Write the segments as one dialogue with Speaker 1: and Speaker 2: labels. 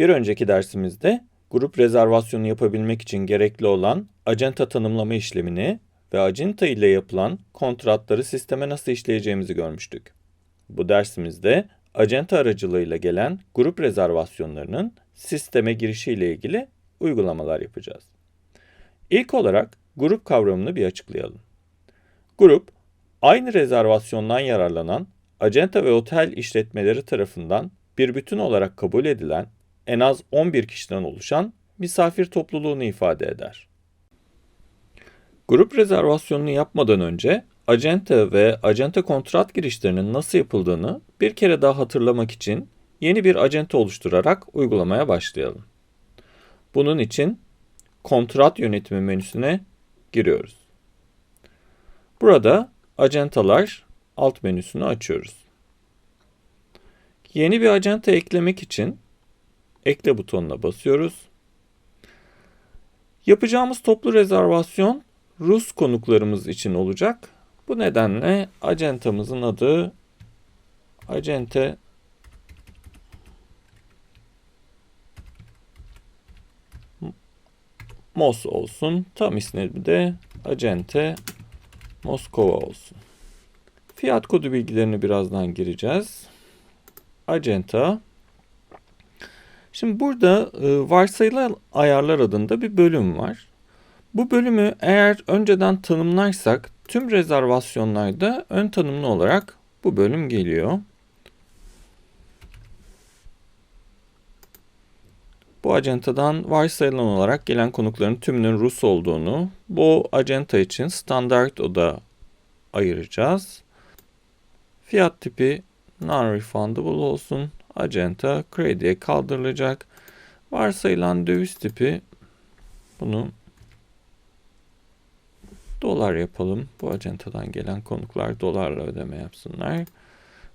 Speaker 1: Bir önceki dersimizde grup rezervasyonu yapabilmek için gerekli olan acenta tanımlama işlemini ve acenta ile yapılan kontratları sisteme nasıl işleyeceğimizi görmüştük. Bu dersimizde acenta aracılığıyla gelen grup rezervasyonlarının sisteme girişiyle ilgili uygulamalar yapacağız. İlk olarak grup kavramını bir açıklayalım. Grup, aynı rezervasyondan yararlanan acenta ve otel işletmeleri tarafından bir bütün olarak kabul edilen en az 11 kişiden oluşan misafir topluluğunu ifade eder. Grup rezervasyonunu yapmadan önce acenta ve acenta kontrat girişlerinin nasıl yapıldığını bir kere daha hatırlamak için yeni bir acenta oluşturarak uygulamaya başlayalım. Bunun için kontrat yönetimi menüsüne giriyoruz. Burada acentalar alt menüsünü açıyoruz. Yeni bir acenta eklemek için ekle butonuna basıyoruz. Yapacağımız toplu rezervasyon Rus konuklarımız için olacak. Bu nedenle acentamızın adı Acente Mos olsun. Tam ismi de Acente Moskova olsun. Fiyat kodu bilgilerini birazdan gireceğiz. Acenta. Şimdi burada e, varsayılan ayarlar adında bir bölüm var. Bu bölümü eğer önceden tanımlarsak tüm rezervasyonlarda ön tanımlı olarak bu bölüm geliyor. Bu acentadan varsayılan olarak gelen konukların tümünün Rus olduğunu, bu acenta için standart oda ayıracağız. Fiyat tipi non-refundable olsun. Acenta krediye kaldırılacak. Varsayılan döviz tipi bunu dolar yapalım. Bu acentadan gelen konuklar dolarla ödeme yapsınlar.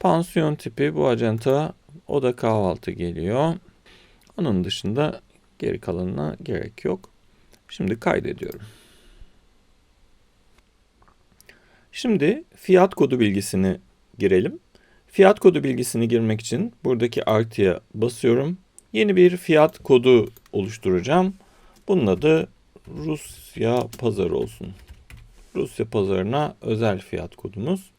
Speaker 1: Pansiyon tipi bu acenta oda kahvaltı geliyor. Onun dışında geri kalanına gerek yok. Şimdi kaydediyorum. Şimdi fiyat kodu bilgisini girelim. Fiyat kodu bilgisini girmek için buradaki artıya basıyorum. Yeni bir fiyat kodu oluşturacağım. Bunun adı Rusya pazarı olsun. Rusya pazarına özel fiyat kodumuz.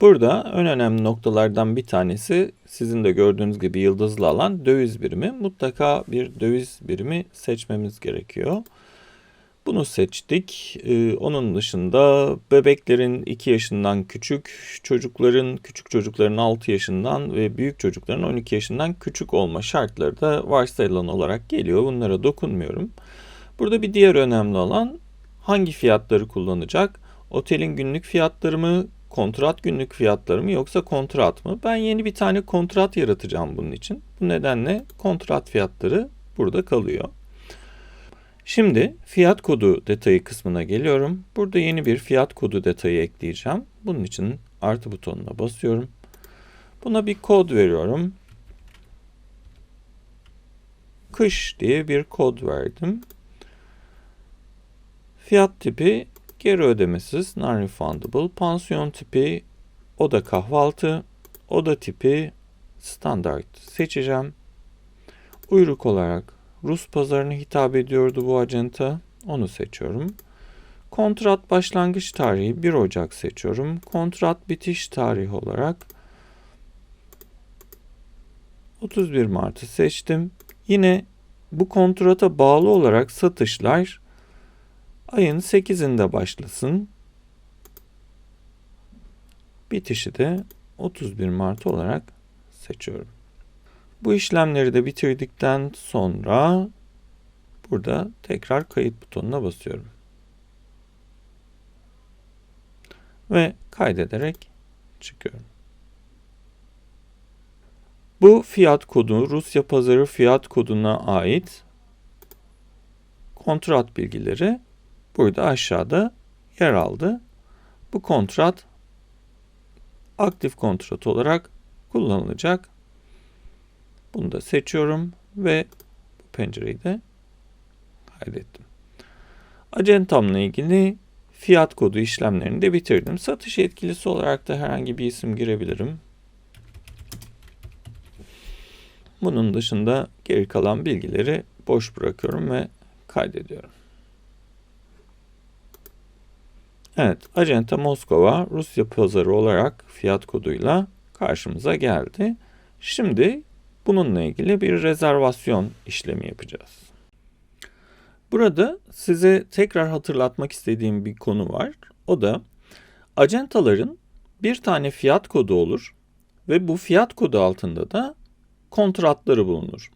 Speaker 1: Burada en önemli noktalardan bir tanesi sizin de gördüğünüz gibi yıldızlı alan döviz birimi. Mutlaka bir döviz birimi seçmemiz gerekiyor. Bunu seçtik. Ee, onun dışında bebeklerin 2 yaşından küçük, çocukların, küçük çocukların 6 yaşından ve büyük çocukların 12 yaşından küçük olma şartları da varsayılan olarak geliyor. Bunlara dokunmuyorum. Burada bir diğer önemli olan hangi fiyatları kullanacak? Otelin günlük fiyatları mı, kontrat günlük fiyatları mı yoksa kontrat mı? Ben yeni bir tane kontrat yaratacağım bunun için. Bu nedenle kontrat fiyatları burada kalıyor. Şimdi fiyat kodu detayı kısmına geliyorum. Burada yeni bir fiyat kodu detayı ekleyeceğim. Bunun için artı butonuna basıyorum. Buna bir kod veriyorum. Kış diye bir kod verdim. Fiyat tipi geri ödemesiz, non-refundable. Pansiyon tipi oda kahvaltı. Oda tipi standart seçeceğim. Uyruk olarak Rus pazarına hitap ediyordu bu acenta. Onu seçiyorum. Kontrat başlangıç tarihi 1 Ocak seçiyorum. Kontrat bitiş tarihi olarak 31 Mart'ı seçtim. Yine bu kontrata bağlı olarak satışlar ayın 8'inde başlasın. Bitişi de 31 Mart olarak seçiyorum. Bu işlemleri de bitirdikten sonra burada tekrar kayıt butonuna basıyorum. Ve kaydederek çıkıyorum. Bu fiyat kodu Rusya pazarı fiyat koduna ait kontrat bilgileri burada aşağıda yer aldı. Bu kontrat aktif kontrat olarak kullanılacak. Bunu da seçiyorum ve bu pencereyi de kaydettim. Acentamla ilgili fiyat kodu işlemlerini de bitirdim. Satış yetkilisi olarak da herhangi bir isim girebilirim. Bunun dışında geri kalan bilgileri boş bırakıyorum ve kaydediyorum. Evet, Acenta Moskova Rusya pazarı olarak fiyat koduyla karşımıza geldi. Şimdi bununla ilgili bir rezervasyon işlemi yapacağız. Burada size tekrar hatırlatmak istediğim bir konu var. O da acentaların bir tane fiyat kodu olur ve bu fiyat kodu altında da kontratları bulunur.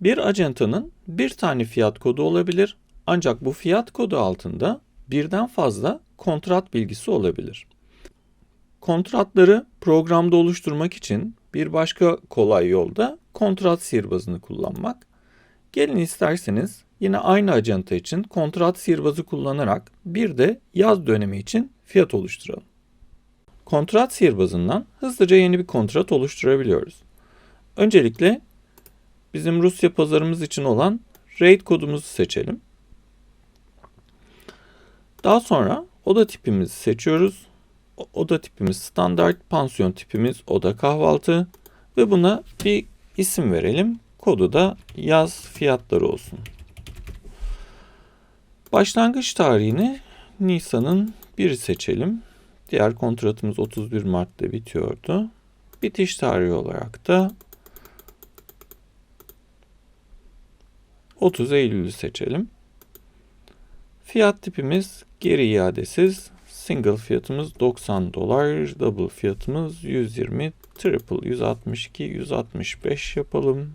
Speaker 1: Bir acentanın bir tane fiyat kodu olabilir ancak bu fiyat kodu altında birden fazla kontrat bilgisi olabilir. Kontratları programda oluşturmak için bir başka kolay yol da kontrat sihirbazını kullanmak. Gelin isterseniz yine aynı acenta için kontrat sihirbazı kullanarak bir de yaz dönemi için fiyat oluşturalım. Kontrat sihirbazından hızlıca yeni bir kontrat oluşturabiliyoruz. Öncelikle bizim Rusya pazarımız için olan rate kodumuzu seçelim. Daha sonra oda tipimizi seçiyoruz. Oda tipimiz standart, pansiyon tipimiz oda kahvaltı ve buna bir isim verelim. Kodu da yaz fiyatları olsun. Başlangıç tarihini Nisan'ın 1'i seçelim. Diğer kontratımız 31 Mart'ta bitiyordu. Bitiş tarihi olarak da 30 Eylül'ü seçelim. Fiyat tipimiz geri iadesiz. Single fiyatımız 90 dolar. Double fiyatımız 120. Triple 162, 165 yapalım.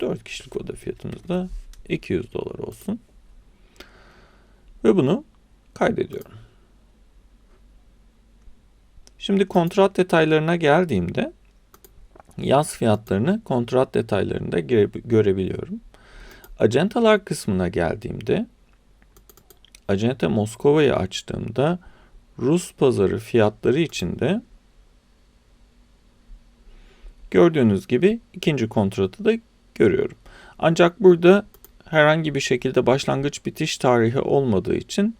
Speaker 1: 4 kişilik oda fiyatımız da 200 dolar olsun. Ve bunu kaydediyorum. Şimdi kontrat detaylarına geldiğimde yaz fiyatlarını kontrat detaylarında görebiliyorum. Acentalar kısmına geldiğimde Acenta Moskova'yı açtığımda Rus pazarı fiyatları içinde gördüğünüz gibi ikinci kontratı da görüyorum. Ancak burada herhangi bir şekilde başlangıç bitiş tarihi olmadığı için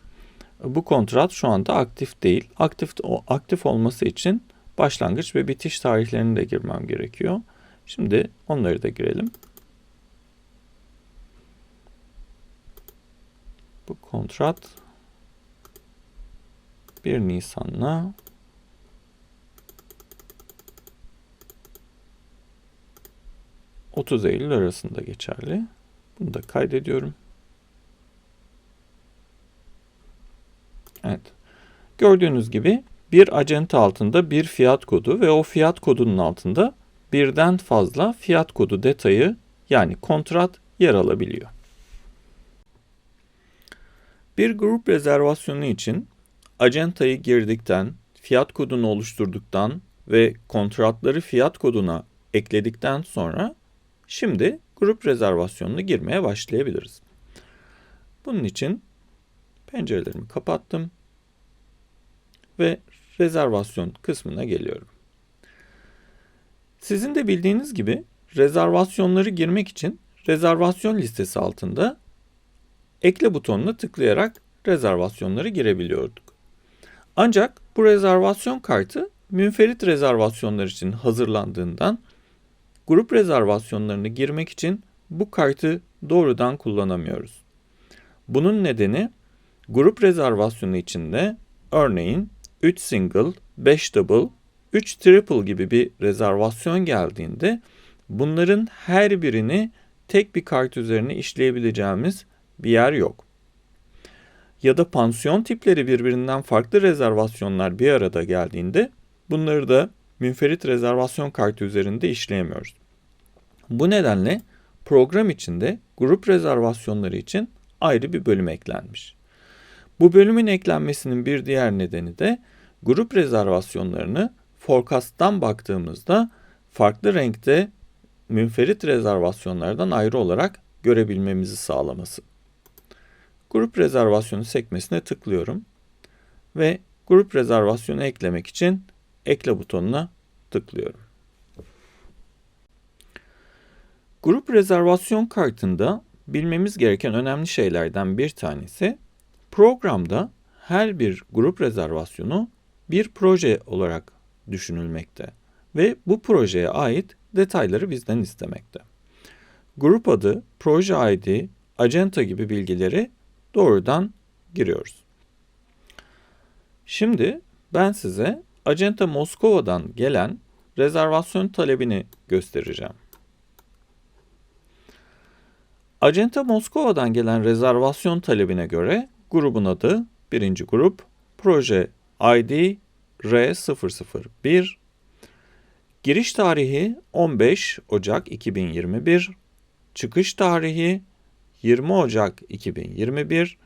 Speaker 1: bu kontrat şu anda aktif değil. Aktif aktif olması için başlangıç ve bitiş tarihlerini de girmem gerekiyor. Şimdi onları da girelim. Bu kontrat 1 Nisan'la ...30 Eylül arasında geçerli. Bunu da kaydediyorum. Evet. Gördüğünüz gibi bir acente altında bir fiyat kodu ve o fiyat kodunun altında birden fazla fiyat kodu detayı yani kontrat yer alabiliyor. Bir grup rezervasyonu için acentayı girdikten, fiyat kodunu oluşturduktan ve kontratları fiyat koduna ekledikten sonra şimdi grup rezervasyonuna girmeye başlayabiliriz. Bunun için pencerelerimi kapattım ve rezervasyon kısmına geliyorum. Sizin de bildiğiniz gibi rezervasyonları girmek için rezervasyon listesi altında ekle butonuna tıklayarak rezervasyonları girebiliyorduk. Ancak bu rezervasyon kartı münferit rezervasyonlar için hazırlandığından grup rezervasyonlarını girmek için bu kartı doğrudan kullanamıyoruz. Bunun nedeni grup rezervasyonu içinde örneğin 3 single, 5 double, 3 triple gibi bir rezervasyon geldiğinde bunların her birini tek bir kart üzerine işleyebileceğimiz bir yer yok. Ya da pansiyon tipleri birbirinden farklı rezervasyonlar bir arada geldiğinde bunları da münferit rezervasyon kartı üzerinde işleyemiyoruz. Bu nedenle program içinde grup rezervasyonları için ayrı bir bölüm eklenmiş. Bu bölümün eklenmesinin bir diğer nedeni de grup rezervasyonlarını forecast'tan baktığımızda farklı renkte münferit rezervasyonlardan ayrı olarak görebilmemizi sağlaması. Grup rezervasyonu sekmesine tıklıyorum ve grup rezervasyonu eklemek için ekle butonuna tıklıyorum. Grup rezervasyon kartında bilmemiz gereken önemli şeylerden bir tanesi programda her bir grup rezervasyonu bir proje olarak düşünülmekte ve bu projeye ait detayları bizden istemekte. Grup adı, proje ID, acenta gibi bilgileri doğrudan giriyoruz. Şimdi ben size Acenta Moskova'dan gelen rezervasyon talebini göstereceğim. Acenta Moskova'dan gelen rezervasyon talebine göre grubun adı birinci grup, proje ID R001, giriş tarihi 15 Ocak 2021, çıkış tarihi 20 Ocak 2021,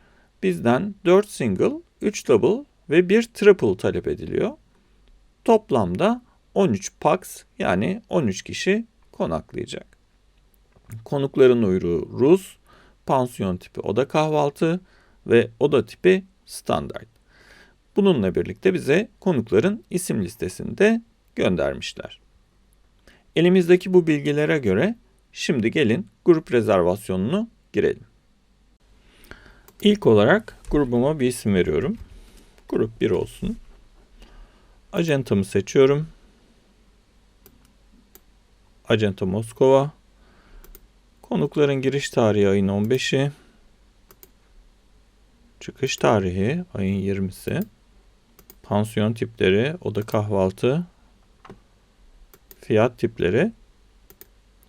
Speaker 1: bizden 4 single, 3 double ve 1 triple talep ediliyor. Toplamda 13 pax yani 13 kişi konaklayacak. Konukların uyruğu Rus, pansiyon tipi oda kahvaltı ve oda tipi standart. Bununla birlikte bize konukların isim listesini de göndermişler. Elimizdeki bu bilgilere göre şimdi gelin grup rezervasyonunu girelim. İlk olarak grubuma bir isim veriyorum. Grup 1 olsun. Acentamı seçiyorum. Acenta Moskova. Konukların giriş tarihi ayın 15'i. Çıkış tarihi ayın 20'si. Pansiyon tipleri, oda kahvaltı, fiyat tipleri,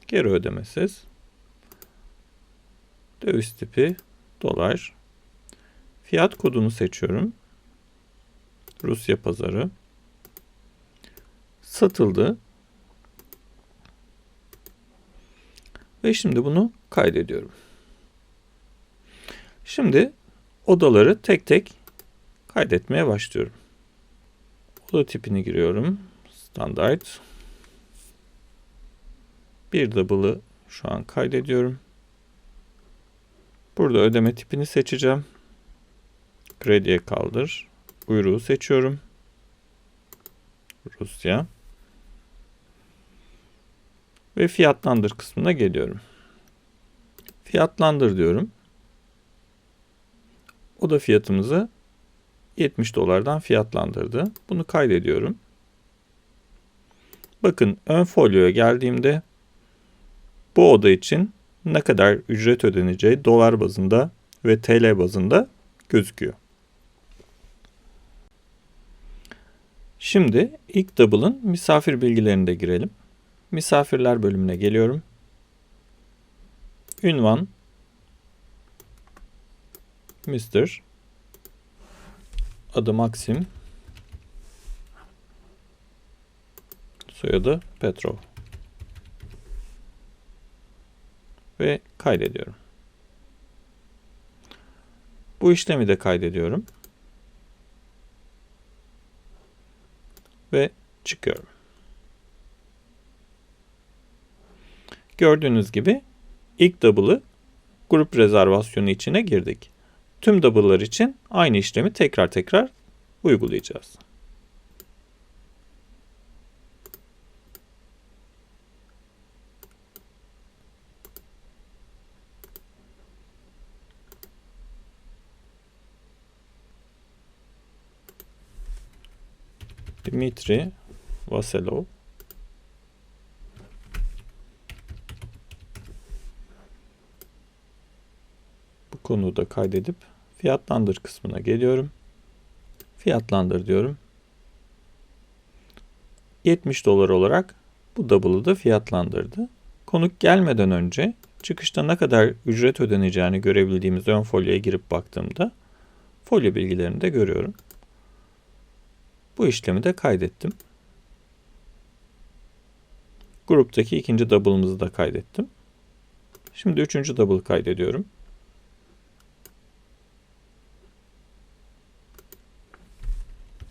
Speaker 1: geri ödemesiz. Döviz tipi, dolar. Fiyat kodunu seçiyorum. Rusya pazarı. Satıldı. Ve şimdi bunu kaydediyorum. Şimdi odaları tek tek kaydetmeye başlıyorum. Oda tipini giriyorum. Standart. Bir double'ı şu an kaydediyorum. Burada ödeme tipini seçeceğim. Krediye kaldır. Uyruğu seçiyorum. Rusya. Ve fiyatlandır kısmına geliyorum. Fiyatlandır diyorum. O da fiyatımızı 70 dolardan fiyatlandırdı. Bunu kaydediyorum. Bakın ön folyoya geldiğimde bu oda için ne kadar ücret ödeneceği dolar bazında ve TL bazında gözüküyor. Şimdi ilk double'ın misafir bilgilerini de girelim. Misafirler bölümüne geliyorum. Ünvan Mr. Adı Maxim. Soyadı Petrov. Ve kaydediyorum. Bu işlemi de kaydediyorum. Ve çıkıyorum. Gördüğünüz gibi ilk double'ı grup rezervasyonu içine girdik. Tüm double'lar için aynı işlemi tekrar tekrar uygulayacağız. Dmitri Vasilov bu konuyu da kaydedip Fiyatlandır kısmına geliyorum. Fiyatlandır diyorum. 70 dolar olarak bu double'ı da fiyatlandırdı. Konuk gelmeden önce çıkışta ne kadar ücret ödeneceğini görebildiğimiz ön folyoya girip baktığımda folyo bilgilerini de görüyorum. Bu işlemi de kaydettim. Gruptaki ikinci double'ımızı da kaydettim. Şimdi üçüncü double kaydediyorum.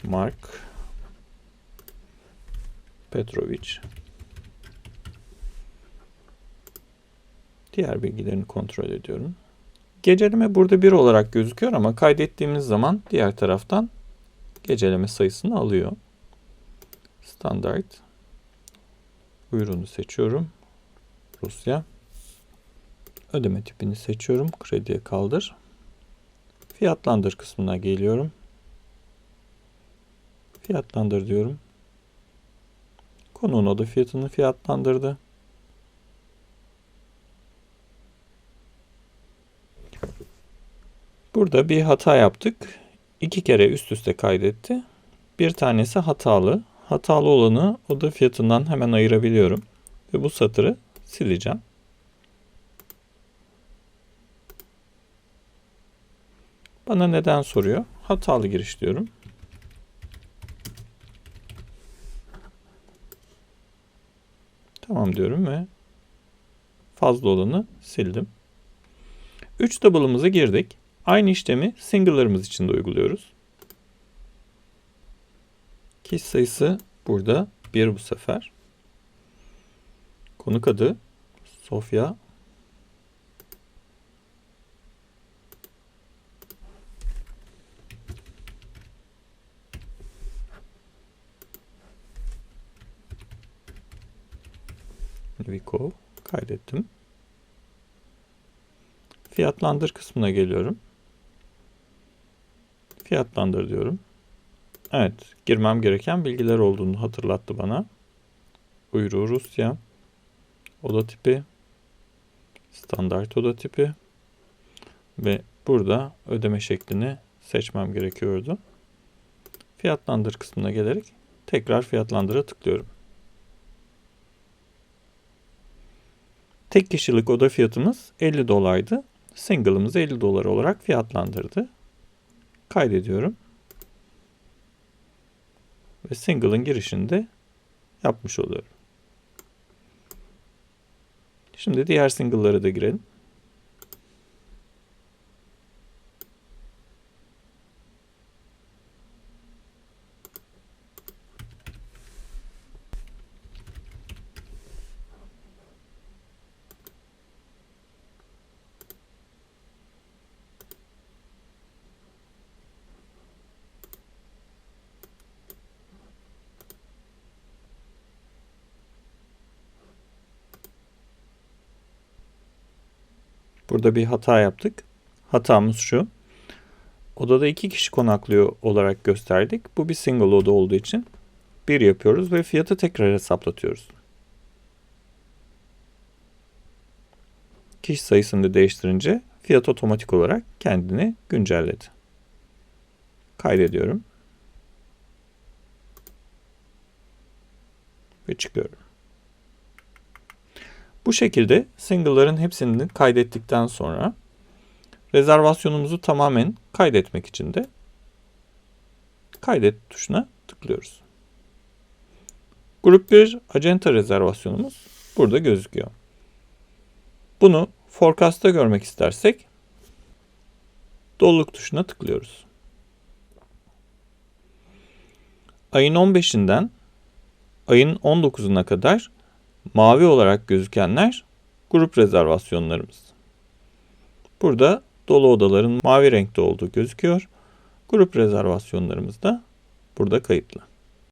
Speaker 1: Mark Petrovic. Diğer bilgilerini kontrol ediyorum. Geceleme burada bir olarak gözüküyor ama kaydettiğimiz zaman diğer taraftan geceleme sayısını alıyor. Standart. Buyurunu seçiyorum. Rusya. Ödeme tipini seçiyorum. Krediye kaldır. Fiyatlandır kısmına geliyorum. Fiyatlandır diyorum. Konuğun oda fiyatını fiyatlandırdı. Burada bir hata yaptık. İki kere üst üste kaydetti. Bir tanesi hatalı. Hatalı olanı oda fiyatından hemen ayırabiliyorum. Ve bu satırı sileceğim. Bana neden soruyor? Hatalı giriş diyorum. Tamam diyorum ve fazla olanı sildim. 3 double'ımıza girdik. Aynı işlemi single'larımız için de uyguluyoruz. Kişi sayısı burada 1 bu sefer. Konuk adı Sofya. Vico kaydettim. Fiyatlandır kısmına geliyorum. Fiyatlandır diyorum. Evet, girmem gereken bilgiler olduğunu hatırlattı bana. Uyruğu Rusya, oda tipi, standart oda tipi ve burada ödeme şeklini seçmem gerekiyordu. Fiyatlandır kısmına gelerek tekrar fiyatlandıra tıklıyorum. Tek kişilik oda fiyatımız 50 dolaydı. Single'ımızı 50 dolar olarak fiyatlandırdı. Kaydediyorum. Ve single'ın girişini de yapmış oluyorum. Şimdi diğer single'lara da girelim. Burada bir hata yaptık. Hatamız şu. Odada iki kişi konaklıyor olarak gösterdik. Bu bir single oda olduğu için bir yapıyoruz ve fiyatı tekrar hesaplatıyoruz. Kişi sayısını değiştirince fiyat otomatik olarak kendini güncelledi. Kaydediyorum. Ve çıkıyorum. Bu şekilde single'ların hepsini kaydettikten sonra rezervasyonumuzu tamamen kaydetmek için de kaydet tuşuna tıklıyoruz. Grup 1 acenta rezervasyonumuz burada gözüküyor. Bunu forecast'ta görmek istersek doluluk tuşuna tıklıyoruz. Ayın 15'inden ayın 19'una kadar Mavi olarak gözükenler grup rezervasyonlarımız. Burada dolu odaların mavi renkte olduğu gözüküyor. Grup rezervasyonlarımız da burada kayıtlı.